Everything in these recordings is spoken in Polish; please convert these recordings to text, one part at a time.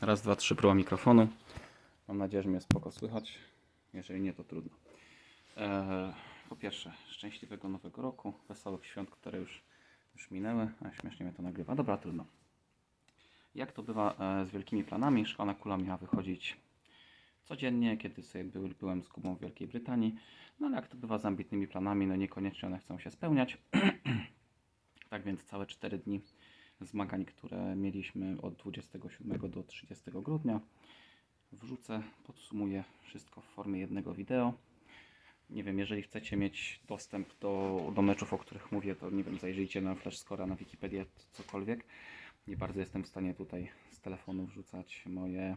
Raz, dwa, trzy, próba mikrofonu. Mam nadzieję, że mnie spoko słychać. Jeżeli nie, to trudno. Eee, po pierwsze, szczęśliwego nowego roku, wesołych świąt, które już, już minęły. A śmiesznie mnie to nagrywa. Dobra, trudno. Jak to bywa e, z wielkimi planami? Szklana kula miała wychodzić codziennie, kiedy sobie był, byłem z Kubą w Wielkiej Brytanii. No ale jak to bywa z ambitnymi planami, no niekoniecznie one chcą się spełniać. tak więc całe 4 dni zmagań, które mieliśmy od 27 do 30 grudnia. Wrzucę, podsumuję wszystko w formie jednego wideo. Nie wiem, jeżeli chcecie mieć dostęp do, do meczów, o których mówię, to nie wiem, zajrzyjcie na Flashscore'a, na Wikipedię, cokolwiek. Nie bardzo jestem w stanie tutaj z telefonu wrzucać moje,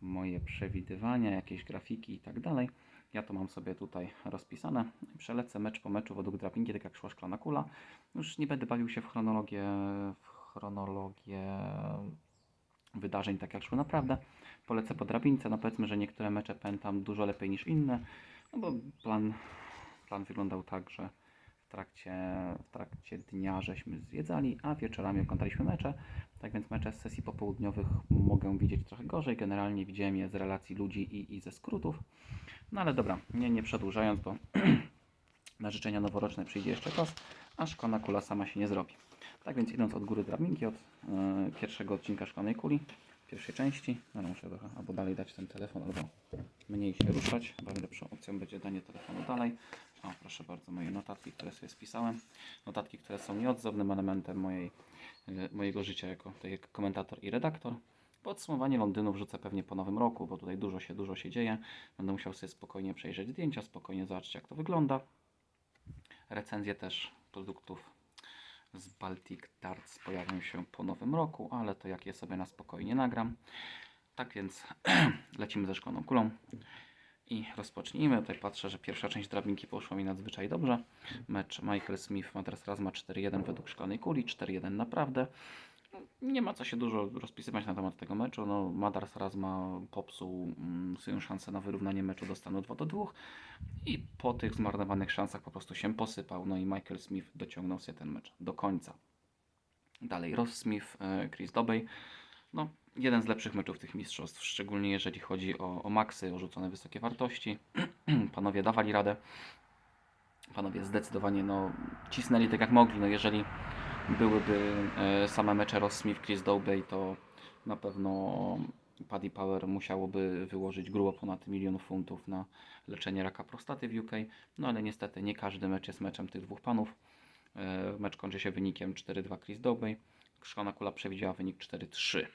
moje przewidywania, jakieś grafiki i tak dalej. Ja to mam sobie tutaj rozpisane. Przelecę mecz po meczu według drabinki, tak jak szła szklana kula. Już nie będę bawił się w chronologię, w chronologię wydarzeń, tak jak szły naprawdę. Polecę po drabince. No powiedzmy, że niektóre mecze pamiętam dużo lepiej niż inne. No bo plan, plan wyglądał tak, że trakcie, w trakcie dnia żeśmy zwiedzali, a wieczorami oglądaliśmy mecze. Tak więc mecze z sesji popołudniowych mogę widzieć trochę gorzej. Generalnie widziałem je z relacji ludzi i, i ze skrótów. No ale dobra, nie, nie przedłużając, bo na życzenia noworoczne przyjdzie jeszcze czas, a szklana kula sama się nie zrobi. Tak więc idąc od góry drabinki, od e, pierwszego odcinka szklanej kuli, pierwszej części, no muszę trochę albo dalej dać ten telefon, albo mniej się ruszać, chyba lepszą opcją będzie danie telefonu dalej. O, proszę bardzo, moje notatki, które sobie spisałem. Notatki, które są nieodzownym elementem mojej, e, mojego życia jako tak komentator i redaktor. Podsumowanie Londynu wrzucę pewnie po nowym roku, bo tutaj dużo się, dużo się dzieje. Będę musiał sobie spokojnie przejrzeć zdjęcia, spokojnie zobaczyć jak to wygląda. Recenzje też produktów z Baltic Darts pojawią się po nowym roku, ale to jak je sobie na spokojnie nagram. Tak więc lecimy ze szkloną kulą i rozpocznijmy. Tutaj patrzę, że pierwsza część drabinki poszła mi nadzwyczaj dobrze. Mecz Michael Smith Madras Razma 4-1 według szklanej kuli, 4-1 naprawdę. Nie ma co się dużo rozpisywać na temat tego meczu. No, Madars Razma popsuł mm, swoją szansę na wyrównanie meczu do stanu 2 do 2 i po tych zmarnowanych szansach po prostu się posypał. No i Michael Smith dociągnął sobie ten mecz do końca. Dalej Ross Smith, e, Chris Dobey. No, jeden z lepszych meczów tych mistrzostw, szczególnie jeżeli chodzi o, o maksy, o rzucone wysokie wartości. Panowie dawali radę. Panowie zdecydowanie no, cisnęli tak jak mogli. No, jeżeli byłyby e, same mecze Ross Smith, Chris Dobey, to na pewno Paddy Power musiałoby wyłożyć grubo ponad milion funtów na leczenie raka prostaty w UK. No ale niestety nie każdy mecz jest meczem tych dwóch panów. E, Mecz kończy się wynikiem 4-2 Chris Dobey. Szklana kula przewidziała wynik 4-3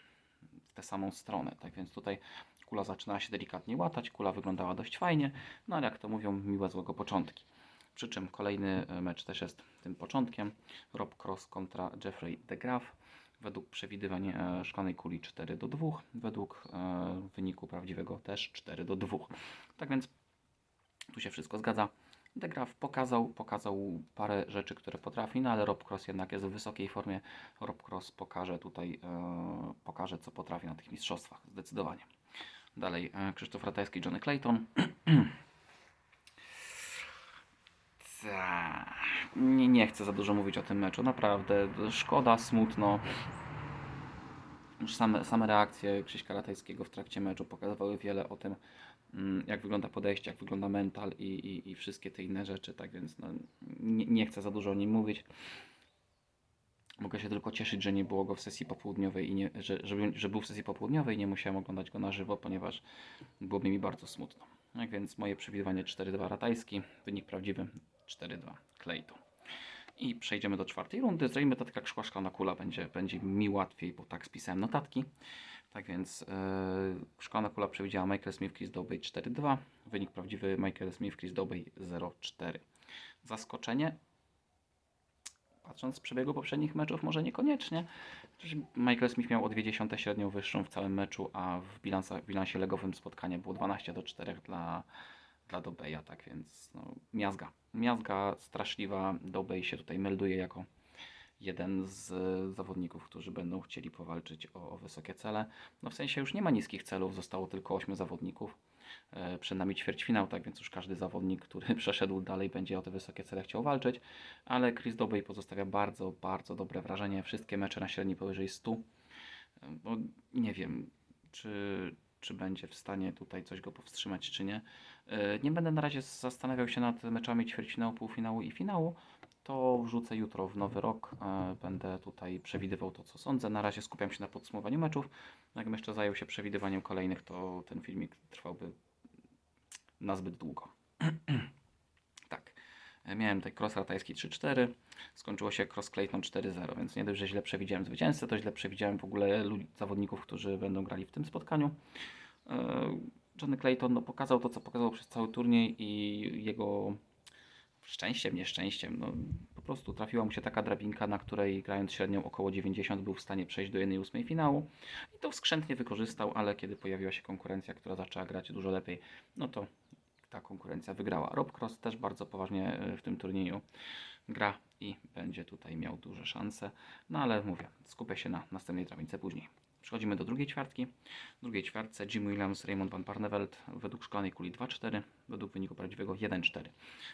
w tę samą stronę. Tak więc tutaj kula zaczynała się delikatnie łatać, kula wyglądała dość fajnie, no ale jak to mówią, miłe złego początki. Przy czym kolejny e, mecz też jest tym początkiem. Rob Cross kontra Jeffrey DeGraff. Według przewidywań e, szklanej kuli 4 do 2, według e, wyniku prawdziwego też 4 do 2. Tak więc tu się wszystko zgadza. DeGraff pokazał, pokazał parę rzeczy, które potrafi, no ale Rob Cross jednak jest w wysokiej formie. Rob Cross pokaże tutaj, pokaże co potrafi na tych mistrzostwach, zdecydowanie. Dalej Krzysztof Ratajski, Johnny Clayton. Nie, nie chcę za dużo mówić o tym meczu, naprawdę. Szkoda, smutno. Już same, same reakcje Krzyśka Ratajskiego w trakcie meczu pokazywały wiele o tym, mm, jak wygląda podejście, jak wygląda mental i, i, i wszystkie te inne rzeczy, tak więc no, nie, nie chcę za dużo o nim mówić. Mogę się tylko cieszyć, że nie było go w sesji popołudniowej i nie, że, że, że był w sesji popołudniowej i nie musiałem oglądać go na żywo, ponieważ byłoby mi bardzo smutno. Tak więc moje przewidywanie 4-2 Ratajski, wynik prawdziwy 4-2 Clayton. I przejdziemy do czwartej rundy. Zrobimy to tak jak szła szklana kula, będzie, będzie mi łatwiej, bo tak spisałem notatki. Tak więc yy, szklana kula przewidziała Michael Smith, Chris Dobey 4-2. Wynik prawdziwy Michael Smith, Chris Dobey 0-4. Zaskoczenie? Patrząc z przebiegu poprzednich meczów, może niekoniecznie. Michael Smith miał o 0,2 średnią wyższą w całym meczu, a w, w bilansie legowym spotkania było 12 do 4 dla, dla Dobeja, tak więc no, miazga. Miazga straszliwa. Dobej się tutaj melduje jako jeden z zawodników, którzy będą chcieli powalczyć o, o wysokie cele. No w sensie już nie ma niskich celów, zostało tylko 8 zawodników. E, przed nami ćwierćfinał, tak więc już każdy zawodnik, który przeszedł dalej będzie o te wysokie cele chciał walczyć, ale Chris Dobey pozostawia bardzo, bardzo dobre wrażenie. Wszystkie mecze na średniej powyżej 100. bo nie wiem, czy, czy będzie w stanie tutaj coś go powstrzymać, czy nie. E, Nie będę na razie zastanawiał się nad meczami ćwierćfinału, półfinału i finału. To wrzucę jutro w nowy rok. E, Będę tutaj przewidywał to, co sądzę. Na razie skupiam się na podsumowaniu meczów. Jakbym jeszcze zajął się przewidywaniem kolejnych, to ten filmik trwałby na zbyt długo. Miałem tutaj cross ratajski 3-4, skończyło się cross Clayton 4-0, więc nie dość, że źle przewidziałem zwycięzcę, to źle przewidziałem w ogóle ludzi, zawodników, którzy będą grali w tym spotkaniu. E, Johnny Clayton no, pokazał to, co pokazał przez cały turniej i jego szczęściem, nieszczęściem, no, po prostu trafiła mu się taka drabinka, na której grając średnią około 90 był w stanie przejść do 1-8 finału i to skrzętnie wykorzystał, ale kiedy pojawiła się konkurencja, która zaczęła grać dużo lepiej, no to ta konkurencja wygrała. Rob Cross też bardzo poważnie e, w tym turnieju gra i będzie tutaj miał duże szanse, no ale mówię, skupię się na następnej drabince później. Przechodzimy do drugiej ćwiartki. W drugiej ćwiartce Jim Williams, Raymond van Barneveld według szklanej kuli 2-4, według wyniku prawdziwego 1-4.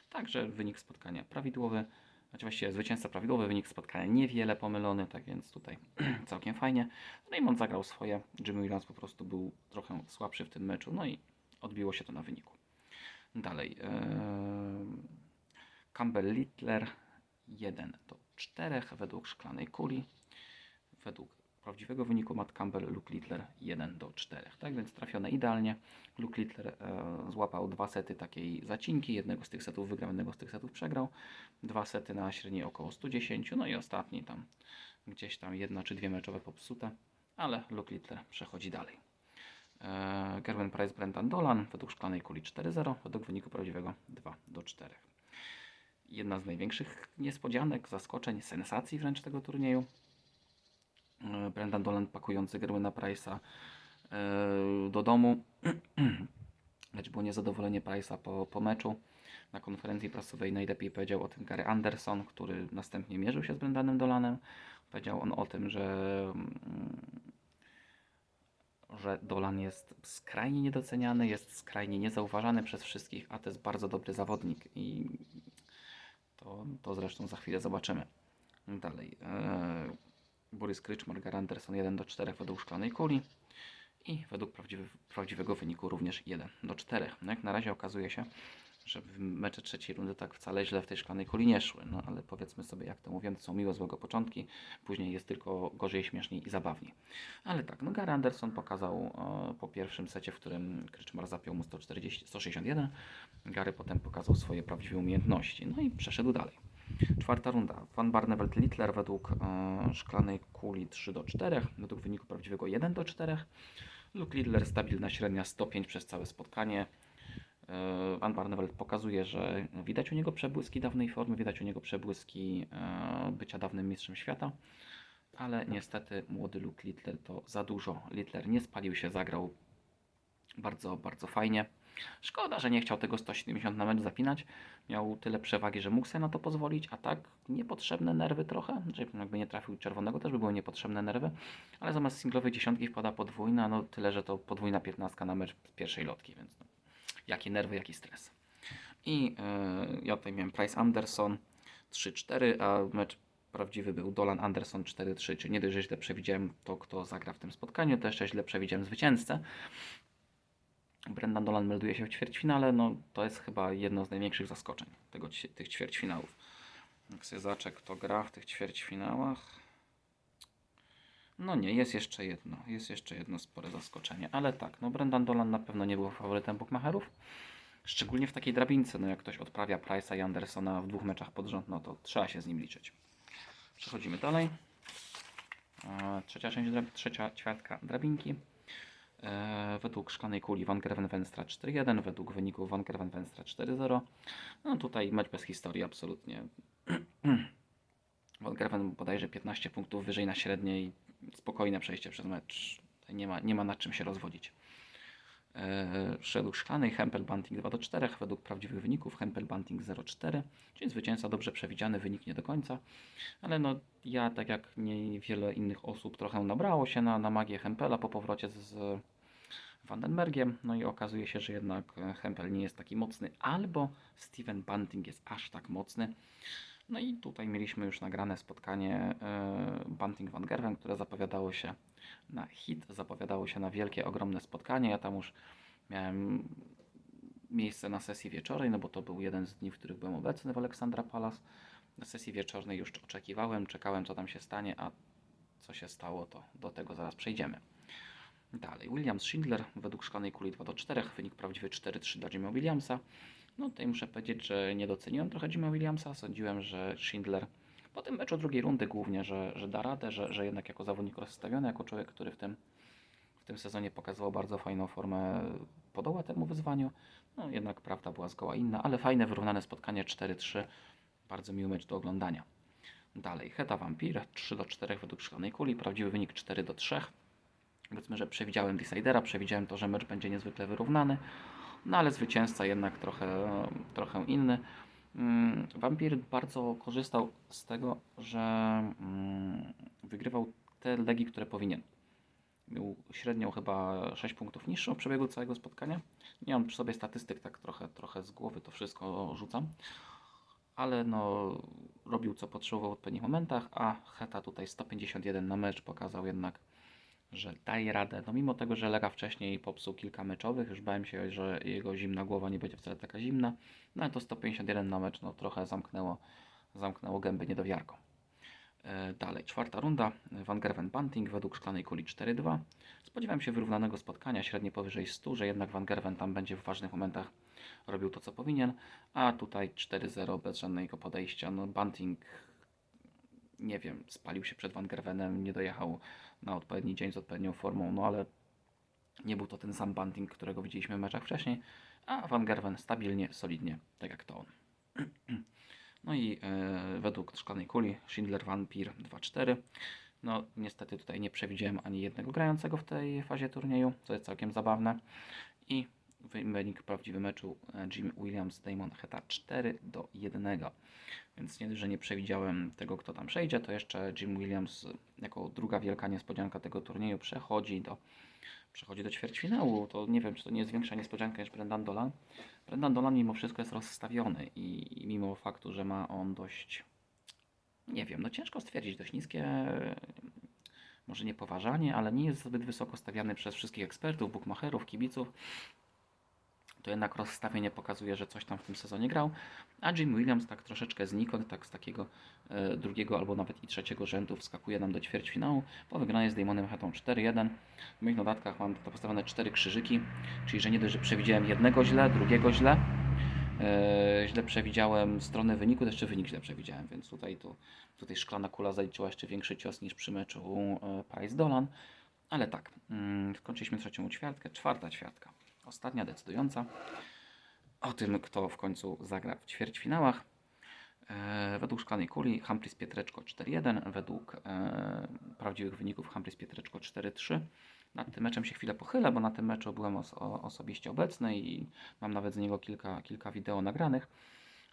Także wynik spotkania prawidłowy, znaczy właściwie zwycięzca prawidłowy, wynik spotkania niewiele pomylony, tak więc tutaj całkiem fajnie. Raymond zagrał swoje, Jim Williams po prostu był trochę słabszy w tym meczu, no i odbiło się to na wyniku. Dalej, em, Campbell Littler 1 do 4 według szklanej kuli. Według prawdziwego wyniku Matt Campbell, Luke Littler 1 do 4. Tak więc trafione idealnie. Luke Littler e, złapał dwa sety takiej zacinki. Jednego z tych setów wygrał, jednego z tych setów przegrał. Dwa sety na średniej około 110. No i ostatni tam gdzieś tam jedna czy dwie meczowe popsute. Ale Luke Littler przechodzi dalej. E, Gerwin Price, Brendan Dolan według szklanej kuli 4-0, według wyniku prawdziwego 2 do 4. Jedna z największych niespodzianek, zaskoczeń, sensacji wręcz tego turnieju. E, Brendan Dolan pakujący Gerwina Price'a e, do domu. Lecz było niezadowolenie Price'a po, po meczu. Na konferencji prasowej najlepiej powiedział o tym Gary Anderson, który następnie mierzył się z Brendanem Dolanem. Powiedział on o tym, że mm, że Dolan jest skrajnie niedoceniany, jest skrajnie niezauważany przez wszystkich, a to jest bardzo dobry zawodnik i to, to zresztą za chwilę zobaczymy. Dalej. E, Borys Kryczmar, Gar Anderson 1 do 4 według szklanej kuli i według prawdziwy, prawdziwego wyniku również 1 do 4. No jak na razie okazuje się, że w mecze trzeciej rundy tak wcale źle w tej szklanej kuli nie szły. No ale powiedzmy sobie, jak to mówię, to są miło złego początki, później jest tylko gorzej, śmieszniej i zabawniej. Ale tak, no Gary Anderson pokazał e, po pierwszym secie, w którym Kryczmar zapiął mu 140, 161, Gary potem pokazał swoje prawdziwe umiejętności, no i przeszedł dalej. Czwarta runda. Van Barneveld Littler według e, szklanej kuli 3 do 4, według wyniku prawdziwego 1 do 4. Luke Littler stabilna średnia 105 przez całe spotkanie. E, Van Barneveld pokazuje, że widać u niego przebłyski dawnej formy, widać u niego przebłyski e, bycia dawnym mistrzem świata, ale niestety młody Luke Littler to za dużo. Littler nie spalił się, zagrał bardzo, bardzo fajnie. Szkoda, że nie chciał tego 170 na mecz zapinać. Miał tyle przewagi, że mógł sobie na to pozwolić, a tak niepotrzebne nerwy trochę. Znaczy, jakby nie trafił czerwonego, też by były niepotrzebne nerwy. Ale zamiast singlowej dziesiątki wpada podwójna, no tyle, że to podwójna piętnastka na mecz z pierwszej lotki, więc no, jakie nerwy, jaki stres. I yy, ja tutaj miałem Price Anderson 3-4, a mecz prawdziwy był Dolan Anderson 4-3, czyli nie dość, że źle przewidziałem to, kto zagra w tym spotkaniu, to jeszcze źle przewidziałem zwycięzcę. Brendan Dolan melduje się w ćwierćfinale, no to jest chyba jedno z największych zaskoczeń tego, tych ćwierćfinałów. Jak sobie zobaczę, kto gra w tych ćwierćfinałach. No nie, jest jeszcze jedno, jest jeszcze jedno spore zaskoczenie, ale tak, no Brendan Dolan na pewno nie był faworytem bookmacherów. Szczególnie w takiej drabince, no jak ktoś odprawia Price'a i Andersona w dwóch meczach pod rząd, no to trzeba się z nim liczyć. Przechodzimy dalej. E, Trzecia część, trzecia ćwiartka drabinki. E, według szklanej kuli Van Gerven Wenstra 4-1, według wyniku Van Gerven Wenstra 4-0. No tutaj mecz bez historii absolutnie. Gerven bodajże 15 punktów wyżej na średniej, spokojne przejście przez mecz. Nie ma, nie ma nad czym się rozwodzić. E, według szklanej Hempel Bunting 2 do 4, według prawdziwych wyników Hempel Bunting 0-4, czyli zwycięzca dobrze przewidziany, wynik nie do końca, ale no ja tak jak niewiele innych osób trochę nabrało się na, na magię Hempela po powrocie z, Vandenbergiem, no i okazuje się, że jednak Hempel nie jest taki mocny, albo Steven Bunting jest aż tak mocny. No i tutaj mieliśmy już nagrane spotkanie e, Bunting Van Gerwen, które zapowiadało się na hit, zapowiadało się na wielkie, ogromne spotkanie. Ja tam już miałem miejsce na sesji wieczornej, no bo to był jeden z dni, w których byłem obecny w Aleksandra Palace. Na sesji wieczornej już oczekiwałem, czekałem co tam się stanie, a co się stało, to do tego zaraz przejdziemy. Dalej, Williams Schindler według szklanej kuli 2 do 4, wynik prawdziwy 4-3 dla Jimmy'a Williamsa. No tutaj muszę powiedzieć, że nie doceniłem trochę Jimmy'a Williamsa. Sądziłem, że Schindler po tym meczu drugiej rundy głównie, że, że da radę, że, że jednak jako zawodnik rozstawiony, jako człowiek, który w tym, w tym sezonie pokazywał bardzo fajną formę, podoła temu wyzwaniu. No jednak prawda była zgoła inna, ale fajne, wyrównane spotkanie 4-3. Bardzo miły mecz do oglądania. Dalej, Heta Vampir 3 do 4 według szklanej kuli, prawdziwy wynik 4 do 3. Powiedzmy, że przewidziałem Decidera, przewidziałem to, że mecz będzie niezwykle wyrównany, no ale zwycięzca jednak trochę, trochę inny. Mm, Wampir bardzo korzystał z tego, że mm, wygrywał te legi, które powinien. Miał średnią chyba 6 punktów niższą w przebiegu całego spotkania. Nie mam przy sobie statystyk, tak trochę, trochę z głowy to wszystko rzucam. Ale no, robił co potrzebował w odpowiednich momentach, a Heta tutaj 151 na mecz pokazał jednak, że daje radę. No mimo tego, że Lega wcześniej popsuł kilka meczowych, już bałem się, że jego zimna głowa nie będzie wcale taka zimna. No ale to 151 na mecz, no trochę zamknęło, zamknęło gęby niedowiarką. E, Dalej, czwarta runda. Van Gerwen Bunting według szklanej kuli 4-2. Spodziewałem się wyrównanego spotkania, średnie powyżej 100, że jednak Van Gerwen tam będzie w ważnych momentach robił to, co powinien. A tutaj 4-0 bez żadnego podejścia. No Bunting, nie wiem, spalił się przed Van Gerwenem, nie dojechał na odpowiedni dzień z odpowiednią formą, no ale nie był to ten sam Bunting, którego widzieliśmy w meczach wcześniej, a Van Gerwen stabilnie, solidnie, tak jak to on. No i e, według szklanej kuli Schindler Vampir 2-4. No niestety tutaj nie przewidziałem ani jednego grającego w tej fazie turnieju, co jest całkiem zabawne. I wynik prawdziwy meczu e, Jim Williams Damon Heta 4 do 1. Więc nie że nie przewidziałem tego, kto tam przejdzie, to jeszcze Jim Williams jako druga wielka niespodzianka tego turnieju przechodzi do, przechodzi do ćwierćfinału. To nie wiem, czy to nie jest większa niespodzianka niż Brendan Dolan. Brendan Dolan mimo wszystko jest rozstawiony i, i mimo faktu, że ma on dość, nie wiem, no ciężko stwierdzić, dość niskie, może nie poważanie, ale nie jest zbyt wysoko stawiany przez wszystkich ekspertów, bookmacherów, kibiców to jednak rozstawienie pokazuje, że coś tam w tym sezonie grał, a Jim Williams tak troszeczkę znikąd, tak z takiego e, drugiego albo nawet i trzeciego rzędu wskakuje nam do ćwierćfinału. Po wygranej z Damonem Hetą 4-1. W moich notatkach mam to postawione cztery krzyżyki, czyli że nie dość, że przewidziałem jednego źle, drugiego źle, e, źle przewidziałem stronę wyniku, to jeszcze wynik źle przewidziałem, więc tutaj, tu, tutaj szklana kula zaliczyła jeszcze większy cios niż przy meczu e, Price-Dolan, ale tak, mm, skończyliśmy trzecią ćwiartkę, czwarta ćwiartka ostatnia, decydująca o tym, kto w końcu zagra w ćwierćfinałach. E, według szklanej kuli Humphries Pietreczko 4-1, według e, prawdziwych wyników Humphries Pietreczko 4-3. Nad tym meczem się chwilę pochylę, bo na tym meczu byłem os osobiście obecny i mam nawet z niego kilka, kilka wideo nagranych.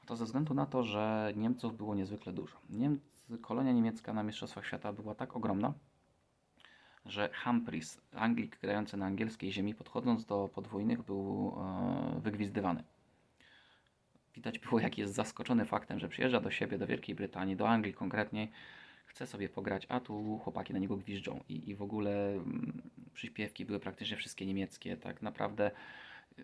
To ze względu na to, że Niemców było niezwykle dużo. Kolonia niemiecka na Mistrzostwach Świata była tak ogromna, że Humphries, Anglik grający na angielskiej ziemi, podchodząc do podwójnych, był e, wygwizdywany. Widać było, jak jest zaskoczony faktem, że przyjeżdża do siebie, do Wielkiej Brytanii, do Anglii konkretnie, chce sobie pograć, a tu chłopaki na niego gwiżdżą. I, i w ogóle mm, przyśpiewki były praktycznie wszystkie niemieckie. Tak naprawdę y,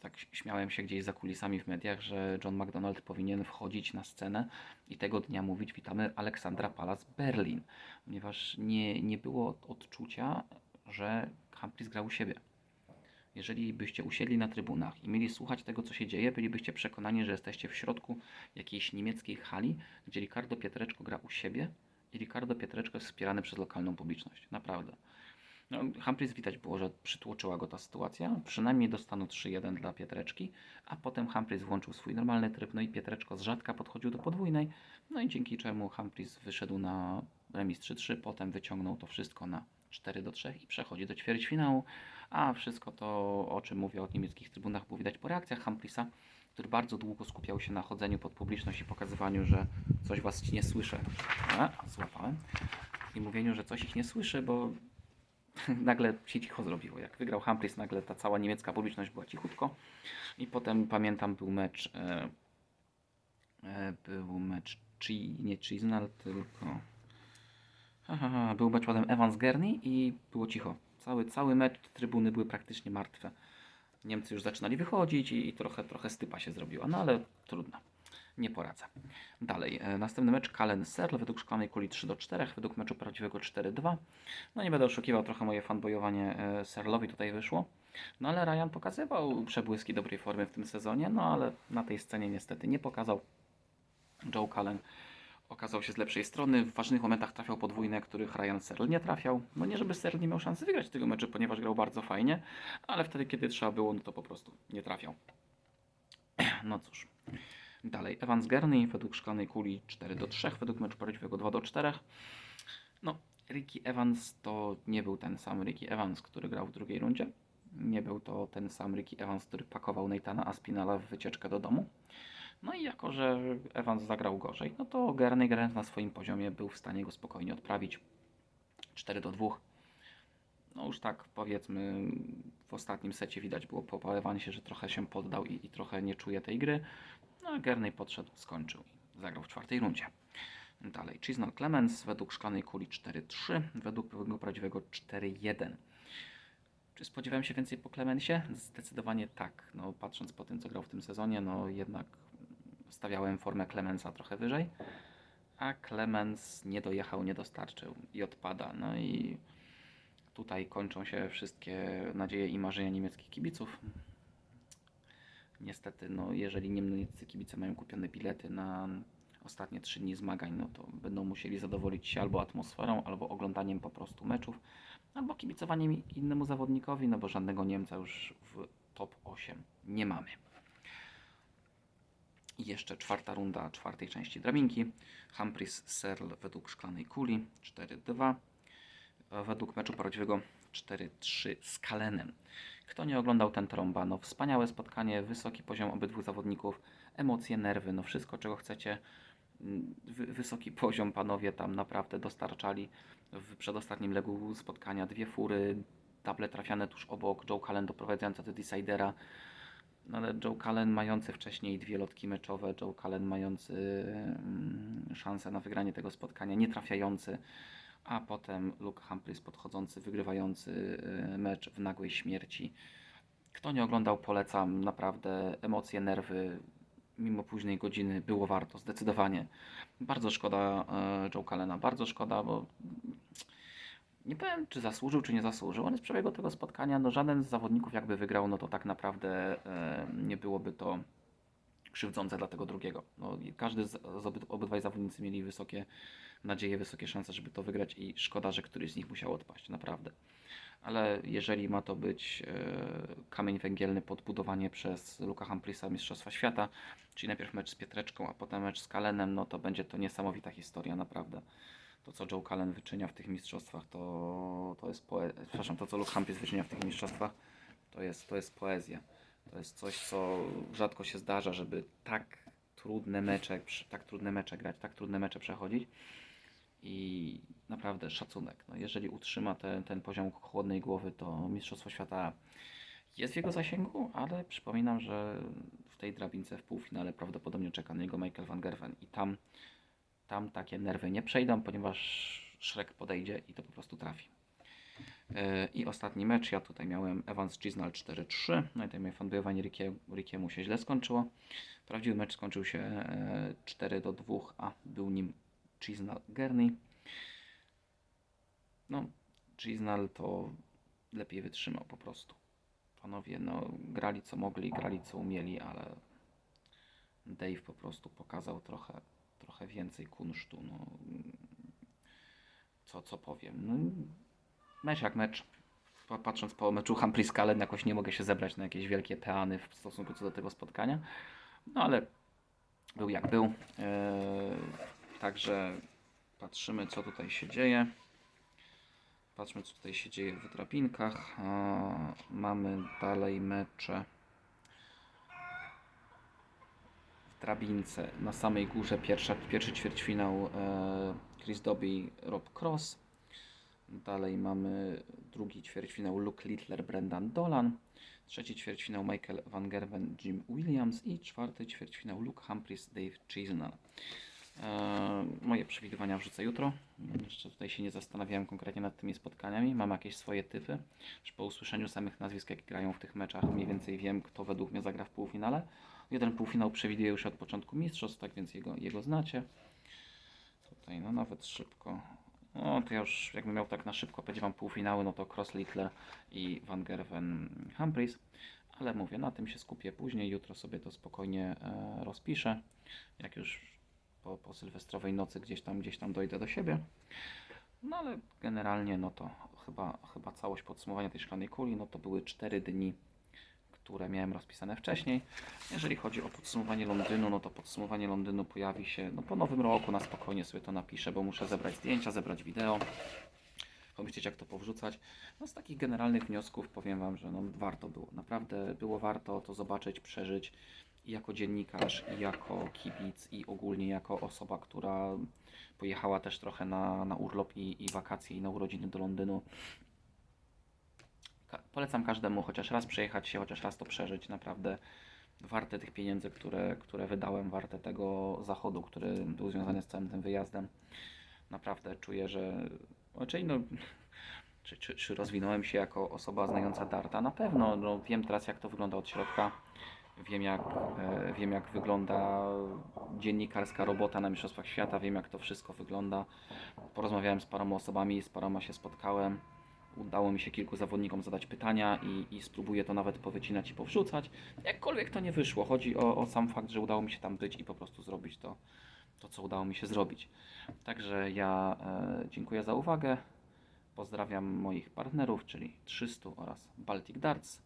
tak śmiałem się gdzieś za kulisami w mediach, że John McDonald powinien wchodzić na scenę i tego dnia mówić witamy Aleksandra Palace Berlin, ponieważ nie, nie było odczucia, że Humphries grał u siebie. Jeżeli byście usiedli na trybunach i mieli słuchać tego, co się dzieje, bylibyście przekonani, że jesteście w środku jakiejś niemieckiej hali, gdzie Ricardo Pietreczko gra u siebie i Ricardo Pietreczko jest wspierany przez lokalną publiczność. Naprawdę. No, Humphries widać było, że przytłoczyła go ta sytuacja. Przynajmniej do stanu 3-1 dla Pietreczki, a potem Humphries włączył swój normalny tryb, no i Pietreczko z rzadka podchodził do podwójnej, no i dzięki czemu Humphries wyszedł na remis 3-3, potem wyciągnął to wszystko na 4-3 i przechodzi do ćwierćfinału, a wszystko to, o czym mówię o niemieckich trybunach, było widać po reakcjach Humphriesa, który bardzo długo skupiał się na chodzeniu pod publiczność i pokazywaniu, że coś was nie słyszę. A, złapałem. I mówieniu, że coś ich nie słyszy, bo nagle się cicho zrobiło. Jak wygrał Humphries, nagle ta cała niemiecka publiczność była cichutko. I potem pamiętam był mecz, e, e, był mecz Chi, nie Chisnell, tylko... Ha, ha, ha, był mecz potem Evans Gurney i było cicho. Cały, cały mecz, trybuny były praktycznie martwe. Niemcy już zaczynali wychodzić i, i trochę, trochę stypa się zrobiła, no ale trudno. Nie poradzę. Dalej, e, następny mecz Kalen Serl według szklanej kuli 3 do 4, według meczu prawdziwego 4-2. No nie będę oszukiwał, trochę moje fanbojowanie e, Serlowi tutaj wyszło. No ale Ryan pokazywał przebłyski dobrej formy w tym sezonie, no ale na tej scenie niestety nie pokazał. Joe Cullen okazał się z lepszej strony. W ważnych momentach trafiał podwójne, których Ryan Searle nie trafiał. No nie, żeby Searle nie miał szansy wygrać tego meczu, ponieważ grał bardzo fajnie, ale wtedy, kiedy trzeba było, no to po prostu nie trafiał. No cóż. Dalej, Evans Gurney według szklanej kuli 4 do 3, według meczu prawdziwego 2 do 4. No, Ricky Evans to nie był ten sam Ricky Evans, który grał w drugiej rundzie. Nie był to ten sam Ricky Evans, który pakował Nathana Aspinala w wycieczkę do domu. No i jako, że Evans zagrał gorzej, no to Gurney grając na swoim poziomie był w stanie go spokojnie odprawić. 4 do 2. No już tak powiedzmy w ostatnim secie widać było po się, że trochę się poddał i, i trochę nie czuje tej gry. No a Gurney podszedł, skończył i zagrał w czwartej rundzie. Dalej, Chisnell Clemens według szklanej kuli 4-3, według pewnego prawdziwego 4-1. Czy spodziewałem się więcej po Clemensie? Zdecydowanie tak. No, patrząc po tym, co grał w tym sezonie, no jednak stawiałem formę Clemensa trochę wyżej, a Clemens nie dojechał, nie dostarczył i odpada. No i tutaj kończą się wszystkie nadzieje i marzenia niemieckich kibiców. Niestety, no, jeżeli niemieccy kibice mają kupione bilety na ostatnie trzy dni zmagań, no to będą musieli zadowolić się albo atmosferą, albo oglądaniem po prostu meczów, albo kibicowaniem innemu zawodnikowi, no bo żadnego Niemca już w top 8 nie mamy. I jeszcze czwarta runda czwartej części drabinki. Humphries Serl według szklanej kuli 4-2. Według meczu prawdziwego 4-3 z Kalenem. Kto nie oglądał ten trąba? No wspaniałe spotkanie, wysoki poziom obydwu zawodników, emocje, nerwy, no wszystko czego chcecie. Wy, wysoki poziom panowie tam naprawdę dostarczali w przedostatnim legu spotkania dwie fury, table trafiane tuż obok, Joe Cullen doprowadzający do decidera. No ale Joe Cullen mający wcześniej dwie lotki meczowe, Joe Cullen mający mm, szansę na wygranie tego spotkania, nie trafiający, a potem Luke Humphries podchodzący, wygrywający y, mecz w nagłej śmierci. Kto nie oglądał, polecam. Naprawdę emocje, nerwy, mimo późnej godziny było warto, zdecydowanie. Bardzo szkoda e, Joe Callena, bardzo szkoda, bo nie powiem, czy zasłużył, czy nie zasłużył. On z przebiegu tego spotkania, no żaden z zawodników jakby wygrał, no to tak naprawdę e, nie byłoby to krzywdzące dla tego drugiego. No, każdy z, z oby, obydwaj zawodnicy mieli wysokie nadzieje, wysokie szanse, żeby to wygrać i szkoda, że któryś z nich musiał odpaść, naprawdę. Ale jeżeli ma to być e, kamień węgielny podbudowanie przez Luka Humphriesa Mistrzostwa Świata, czyli najpierw mecz z Pietreczką, a potem mecz z Kalenem, no to będzie to niesamowita historia, naprawdę to, co Joe Cullen wyczynia w tych mistrzostwach, to, to jest poe... Przepraszam, to, co Luke Humphries wyczynia w tych mistrzostwach, to jest, to jest poezja. To jest coś, co rzadko się zdarza, żeby tak trudne mecze, tak trudne mecze grać, tak trudne mecze przechodzić. I naprawdę szacunek. No, jeżeli utrzyma te, ten poziom chłodnej głowy, to Mistrzostwo Świata jest w jego zasięgu, ale przypominam, że w tej drabince w półfinale prawdopodobnie czeka na niego Michael van Gerven i tam tam takie nerwy nie przejdą, ponieważ Shrek podejdzie i to po prostu trafi. E, I ostatni mecz, ja tutaj miałem Evans Gisnal 4-3, no i tutaj moje fanbojowanie Rikie, Rikiemu się źle skończyło. Prawdziwy mecz skończył się 4 do 2, a był nim Gisnal Gurney. No, Gisnal to lepiej wytrzymał po prostu. Panowie, no, grali co mogli, grali co umieli, ale Dave po prostu pokazał trochę trochę więcej kunsztu. No, co, co powiem. No, mecz jak mecz. Patrząc po meczu Humphries Cullen, jakoś nie mogę się zebrać na jakieś wielkie peany w stosunku co do tego spotkania. No ale był jak był. Eee, także patrzymy, co tutaj się dzieje. Patrzmy, co tutaj się dzieje w drabinkach. Mamy dalej mecze. drabince na samej górze pierwsza, pierwszy ćwierćfinał e, Chris Doby, Rob Cross. Dalej mamy drugi ćwierćfinał Luke Littler, Brendan Dolan. Trzeci ćwierćfinał Michael Van Gerwen, Jim Williams. I czwarty ćwierćfinał Luke Humphries, Dave Chisnell. E, moje przewidywania wrzucę jutro. Jeszcze tutaj się nie zastanawiałem konkretnie nad tymi spotkaniami. Mam jakieś swoje typy. Już po usłyszeniu samych nazwisk, jak grają w tych meczach, mniej więcej wiem, kto według mnie zagra w półfinale. Jeden półfinał przewiduję już od początku mistrzostw, tak więc jego, jego znacie. Tutaj no nawet szybko. No to ja już jakbym miał tak na szybko powiedzieć wam półfinały, no to Cross Littler i Van Gerven Humphries. Ale mówię, na tym się skupię później. Jutro sobie to spokojnie e, rozpiszę. Jak już po, po sylwestrowej nocy gdzieś tam, gdzieś tam dojdę do siebie. No ale generalnie no to chyba, chyba całość podsumowania tej szklanej kuli, no to były 4 dni, które miałem rozpisane wcześniej. Jeżeli chodzi o podsumowanie Londynu, no to podsumowanie Londynu pojawi się no po nowym roku, na spokojnie sobie to napiszę, bo muszę zebrać zdjęcia, zebrać wideo, pomyśleć jak to powrzucać. No z takich generalnych wniosków powiem Wam, że no warto było, naprawdę było warto to zobaczyć, przeżyć jako dziennikarz, i jako kibic, i ogólnie jako osoba, która pojechała też trochę na, na urlop i, i wakacje i na urodziny do Londynu. Ka- polecam każdemu chociaż raz przejechać się, chociaż raz to przeżyć. Naprawdę warte tych pieniędzy, które, które wydałem, warte tego zachodu, który był związany z całym tym wyjazdem. Naprawdę czuję, że. Raczej no. Czy, czy, czy rozwinąłem się jako osoba znająca darta? Na pewno. No, wiem teraz, jak to wygląda od środka. Wiem jak, e, wiem, jak wygląda dziennikarska robota na Mistrzostwach Świata. Wiem, jak to wszystko wygląda. Porozmawiałem z paroma osobami, z paroma się spotkałem. Udało mi się kilku zawodnikom zadać pytania i, i spróbuję to nawet powycinać i powrzucać. Jakkolwiek to nie wyszło, chodzi o, o sam fakt, że udało mi się tam być i po prostu zrobić to, to co udało mi się zrobić. Także ja e, dziękuję za uwagę. Pozdrawiam moich partnerów, czyli 300 oraz Baltic Darts.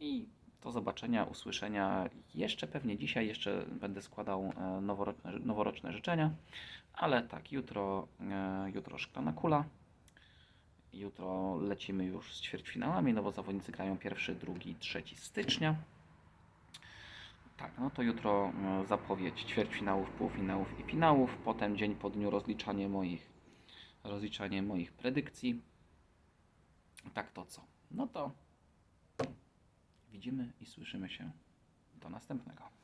I do zobaczenia, usłyszenia jeszcze pewnie dzisiaj. Jeszcze będę składał e, noworoczne, noworoczne życzenia. Ale tak, jutro, e, jutro szklana kula. Jutro lecimy już z ćwierćfinałami, no bo zawodnicy grają pierwszy, drugi, trzeci stycznia. Tak, no to jutro e, zapowiedź ćwierćfinałów, półfinałów i finałów. Potem dzień po dniu rozliczanie moich, rozliczanie moich predykcji. Tak to co? No to widzimy i słyszymy się do następnego.